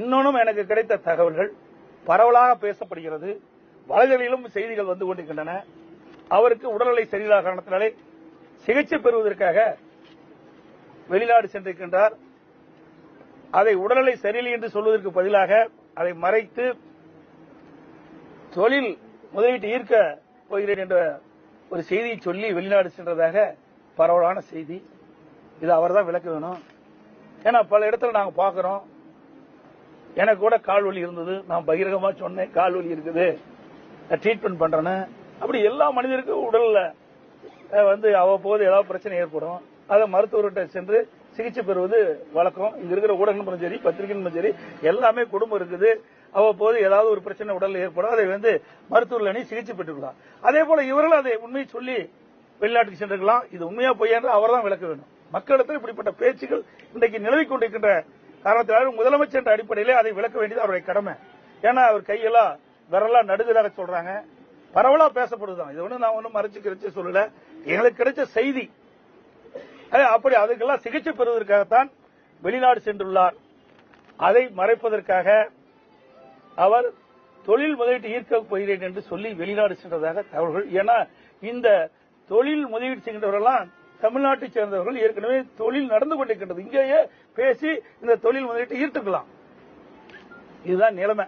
இன்னொன்னும் எனக்கு கிடைத்த தகவல்கள் பரவலாக பேசப்படுகிறது. வலைதளிலும் செய்திகள் வந்து கொண்டிருக்கின்றன. அவருக்கு உடல்நிலை சரியில்லாத காரணத்தினாலே சிகிச்சை பெறுவதற்காக வெளிநாடு சென்றிருக்கின்றார். அதை உடல்நிலை சரியில்லை என்று சொல்வதற்கு பதிலாக அதை மறைத்து தொழில் முதலீட்டு ஈர்க்க போகிறேன் என்ற ஒரு செய்தியை சொல்லி வெளிநாடு சென்றதாக பரவலான செய்தி. இது அவர் தான் விளக்க வேணும் ஏன்னா பல இடத்துல நாங்க பாக்குறோம் எனக்கு கூட கால் வலி இருந்தது. நான் பகிரங்கமா சொன்னேன் கால் வலி இருக்குது ட்ரீட்மெண்ட் பண்றேன்னு. அப்படி எல்லா மனிதருக்கும் உடல்ல வந்து அவ்வப்போது ஏதாவது பிரச்சனை ஏற்படும். அதை மருத்துவர்கிட்ட சென்று சிகிச்சை பெறுவது வழக்கம். இங்க இருக்கிற ஊடகங்களும் சரி பத்திரிகைகளும் சரி எல்லாமே குடும்பம் இருக்குது. அவ்வப்போது ஏதாவது ஒரு பிரச்சனை உடல்ல ஏற்படும். அதை வந்து மருத்துவர்கள் அணி சிகிச்சை பெற்றுக்கலாம். அதே போல இவர்கள் அதை உண்மையை சொல்லி வெளிநாட்டுக்கு சென்றிருக்கலாம். இது உண்மையா பொய்யா என்று அவர் தான் விளக்க வேண்டும். மக்களிடத்தில் இப்படிப்பட்ட பேச்சுகள் இன்றைக்கு நிலவிக் கொண்டிருக்கின்ற காரணத்தினால் முதலமைச்சர் என்ற அடிப்படையிலே அதை விளக்க வேண்டியது அவருடைய கடமை. ஏன்னா அவர் கையெல்லாம் விரலாம் நடுதலாக சொல்றாங்க. பரவலா பேசப்படுதுதான். இது ஒண்ணு நான் ஒன்றும் மறைச்சு கிரைச்சு சொல்லல. எங்களுக்கு கிடைச்ச செய்தி. அப்படி அதுக்கெல்லாம் சிகிச்சை பெறுவதற்காகத்தான் வெளிநாடு சென்றுள்ளார். அதை மறைப்பதற்காக அவர் தொழில் முதலீட்டு ஈர்க்க போகிறேன் என்று சொல்லி வெளிநாடு சென்றதாக தகவல்கள். ஏன்னா இந்த தொழில் முதலீடு செய்கின்றவர்கள்லாம் தமிழ்நாட்டை சேர்ந்தவர்கள் ஏற்கனவே தொழில் நடந்து கொண்டிருக்கின்றது. இங்கேயே பேசி இந்த தொழில் முதலீட்டை ஈர்த்துக்கலாம். இதுதான் நிலைமை.